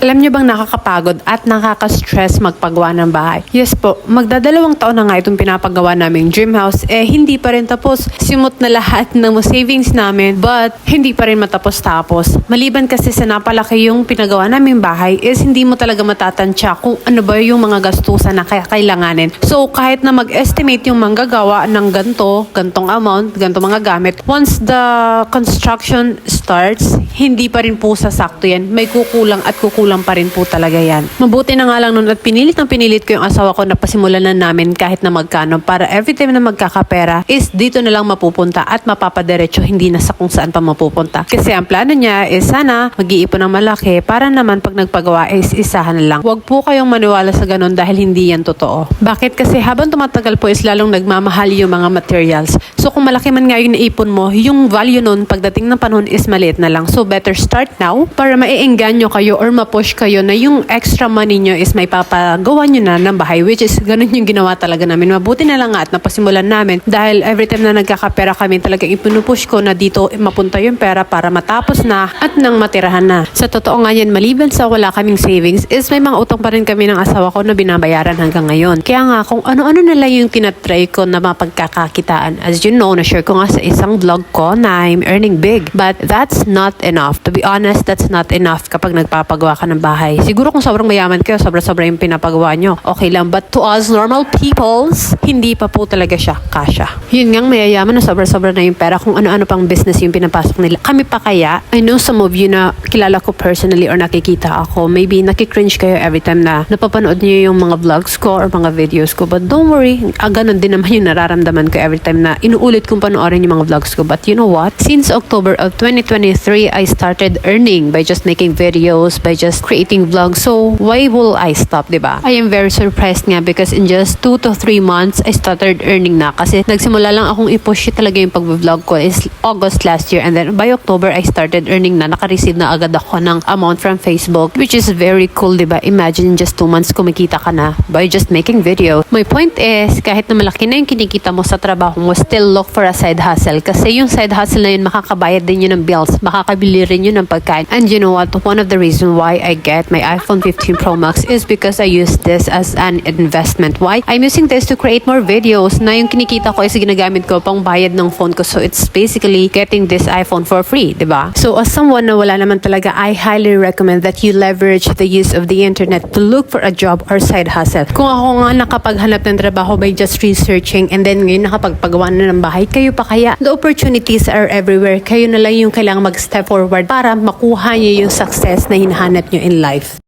Alam niyo bang nakakapagod at nakaka-stress magpagawa ng bahay? Yes po, magdadalawang taon na nga itong pinapagawa naming dream house. Eh, hindi pa rin tapos. Simot na lahat ng savings namin, but hindi pa rin matapos-tapos. Maliban kasi sa napalaki yung pinagawa naming bahay, is hindi mo talaga matatansya kung ano ba yung mga gastusan na kailanganin. So, kahit na mag-estimate yung manggagawa ng ganto, gantong amount, gantong mga gamit, once the construction starts, hindi pa rin po sasakto yan. May kukulang at kukulang pa rin po talaga yan. Mabuti na nga lang nun at pinilit ng pinilit ko yung asawa ko na pasimulan na namin kahit na magkano para every time na magkakapera is dito na lang mapupunta at mapapadiretso hindi na sa kung saan pa mapupunta. Kasi ang plano niya is sana mag-iipon ng malaki para naman pag nagpagawa is isahan na lang. Huwag po kayong maniwala sa ganun dahil hindi yan totoo. Bakit? Kasi habang tumatagal po is lalong nagmamahal yung mga materials. So kung malaki man nga yung naipon mo, yung value nun pagdating ng panahon is maliit na lang. So better start now para maiengganyo kayo or mapush kayo na yung extra money nyo is may papagawa nyo na ng bahay which is ganun yung ginawa talaga namin. Mabuti na lang nga at napasimulan namin dahil every time na nagkakapera kami talagang ipinupush ko na dito mapunta yung pera para matapos na at nang matirahan na. Sa totoo nga yan, maliban sa wala kaming savings is may mga utang pa rin kami ng asawa ko na binabayaran hanggang ngayon. Kaya nga kung ano-ano na lang yung tinatry ko na mapagkakakitaan. As you know, na-share ko nga sa isang vlog ko na I'm earning big. But that's not enough. To be honest, that's not enough kapag nagpapagawa ka ng bahay. Siguro kung sobrang mayaman kayo, sobra-sobra yung pinapagawa nyo. Okay lang. But to us normal peoples, hindi pa po talaga siya kasha. Yun nga, mayayaman na sobra-sobra na yung pera kung ano-ano pang business yung pinapasok nila. Kami pa kaya, I know some of you na kilala ko personally or nakikita ako, maybe nakikringe kayo every time na napapanood niyo yung mga vlogs ko or mga videos ko. But don't worry, ah, ganun din naman yung nararamdaman ko every time na inuulit kong panoorin yung mga vlogs ko. But you know what? Since October of 2023, I started earning by just making videos, by just creating vlogs. So, why will I stop, ba? I am very surprised nga because in just 2 to 3 months, I started earning na. Kasi nagsimula lang akong i-push talaga yung pag-vlog ko is August last year. And then by October, I started earning na. Naka-receive na agad ako ng amount from Facebook, which is very cool, ba? Imagine in just 2 months kumikita ka na by just making video. My point is, kahit na malaki na yung kinikita mo sa trabaho mo, still look for a side hustle. Kasi yung side hustle na yun, makakabayad din yun ng bills, makakabili rin yun ng pagkain. And you know what? One of the reason why I get my iPhone 15 Pro Max is because I use this as an investment. Why? I'm using this to create more videos na yung kinikita ko is ginagamit ko pang bayad ng phone ko. So it's basically getting this iPhone for free, di ba? So as someone na wala naman talaga, I highly recommend that you leverage the use of the internet to look for a job or side hustle. Kung ako nga nakapaghanap ng trabaho by just researching and then ngayon nakapagpagawa na ng bahay, kayo pa kaya? The opportunities are everywhere. Kayo na lang yung kailangang mag-step forward para makuha niyo yung success na hinahanap niyo in life.